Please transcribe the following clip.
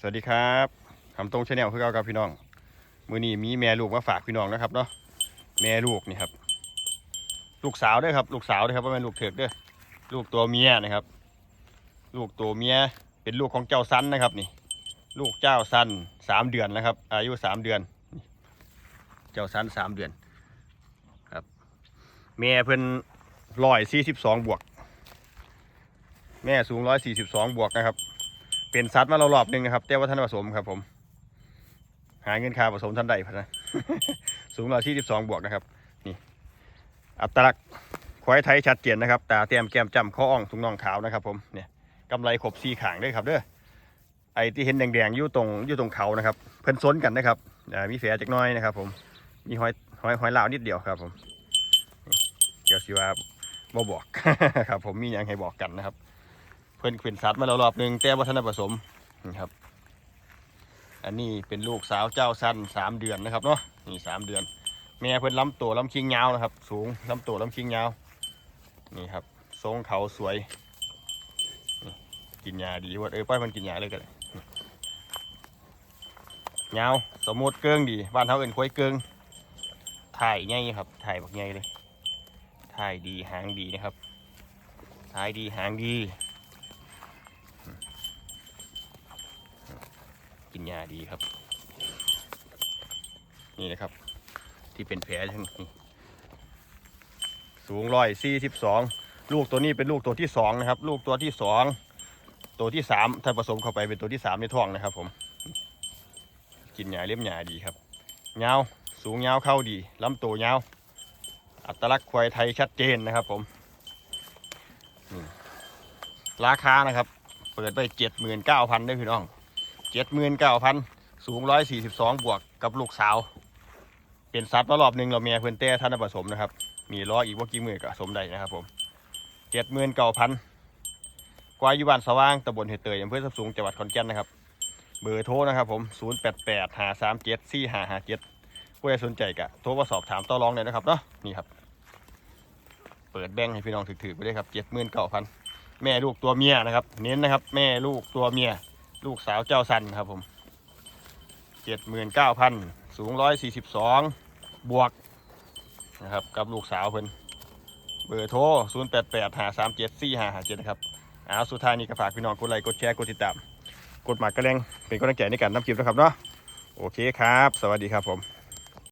สวัสดีครับคำตรงชาแนลคือเก่ากับพี่น้อง มือนี้มีแม่ลูกมาฝากพี่น้องนะครับเนาะแม่ลูกนี่ครับ ลูกสาวด้วยครับ ลูกสาวด้วยครับว่าเป็นลูกเถิกด้อลูกตัวเมียนะครับ ลูกตัวเมียเป็นลูกของเจ้าซันนะครับนี่ ลูกเจ้าซันสามเดือนนะครับ อายุสามเดือน เจ้าซันสามเดือนครับแม่เพิ่นร้อยสี่สิบสองบวก แม่สูงร้อยสี่สิบสองบวกนะครับ เป็นซัดมาเรารอบหนึ่งนะครับแต่ว่าท่านผสมครับผม หาเงินคาผสมท่านใดพนนะสูงร้อยสี่สิบสองบวกนะครับ นี่ อัตลักษณ์ควายไทยชัดเจนนะครับ ตาเตรียมแก้มจำข้ออ่องถุงน่องขาวนะครับ ผมเนี่ยกำไรขบซีขางด้วยครับเด้อไอ้ที่เห็นแดงๆอยู่ตรงอยู่ตรงเขานะครับ เพิ่นซนกันนะครับมีแผลจักน้อยนะครับ ผมมีหอยหอยหอยลาวนิดเดียวครับผมเดี๋ยวสิว่าบ่บอกครับผมมีอย่างให้บอกกันนะครับ เพิ่นขึ้นสัตว์มาแล้วรอบหนึ่งแต่ว่าท่านผสมนี่ครับ อันนี้เป็นลูกสาวเจ้าสั้นสามเดือนนะครับเนาะนี่สามเดือน แม่เพิ่นล้ำตัวล้ำคิงยาวนะครับ สูงล้ำตัวล้ำคิงยาวนี่ครับทรงเขาสวยนี่กินยาดีว่าเออป้อยมันกินยาเลยกันเลยาวสมมติเกิงดีบ้านเขาเอินควยเกิงถ่ายง่ายครับถ่ายบักง่ายเลยถ่ายดีหางดีนะครับถ่ายดีหางดี กินยาดีครับ นี่นะครับ ที่เป็นแผลทั้งนี้สูงร้อยสี่สิบสองลูกตัวนี้เป็นลูกตัวที่สองนะครับ ลูกตัวที่สองตัวที่สามถ้าผสมเข้าไปเป็นตัวที่สามในท้องนะครับ ผม กินหญ้าเลี้ยมหญ้าดีครับเงาสูงเงาเข้าดีลำตัวเงาอัตลักษณ์ควายไทยชัดเจนนะครับ ผมราคานะครับ เปิดไปเจ็ดหมื่นเก้าพันได้พี่น้อง เจ็ดหมื่นเก้าพันสูงร้อยสี่สิบสองบวกกับลูกสาว เป็นซัดมารอบหนึ่งเราเมียเพื่อนเต้ท่านผสมนะครับ มีล้ออีกว่ากี่หมื่นกับสมได้นะครับผมเจ็ดหมื่นเก้าพันกวายอยุบานสว่างตำบลเหตุเตยอำเภอสับสูงจังหวัดขอนแก่นนะครับ เบอร์โทรนะครับผมศูนย์แปดแปดหาสามเจ็ดสี่หาหาเจ็ดผู้ใดสนใจกะโทรมาสอบถามต่อรองเลยนะครับเนาะนี่ครับ เปิดแบงค์ให้พี่น้องถือๆไปเลยครับเจ็ดหมื่นเก้าพันแม่ลูกตัวเมียนะครับ เน้นนะครับ แม่ลูกตัวเมีย ลูกสาวเจ้าสันครับผมเจ็ดหมื่นเก้าพันสูงร้อยสี่สิบสองบวกนะครับกับลูกสาวเพิ่นเบอร์โทรศูนย์แปดแปดหาสามเจ็ดสี่หาหาเจ็ดนะครับเอาสุดท้ายนี้ก็ฝากพี่น้องกดไลค์กดแชร์กดติดตาม กดหมากกระเลงเป็นกำลังใจในการนำคลิปนะครับเนาะโอเคครับ สวัสดีครับผม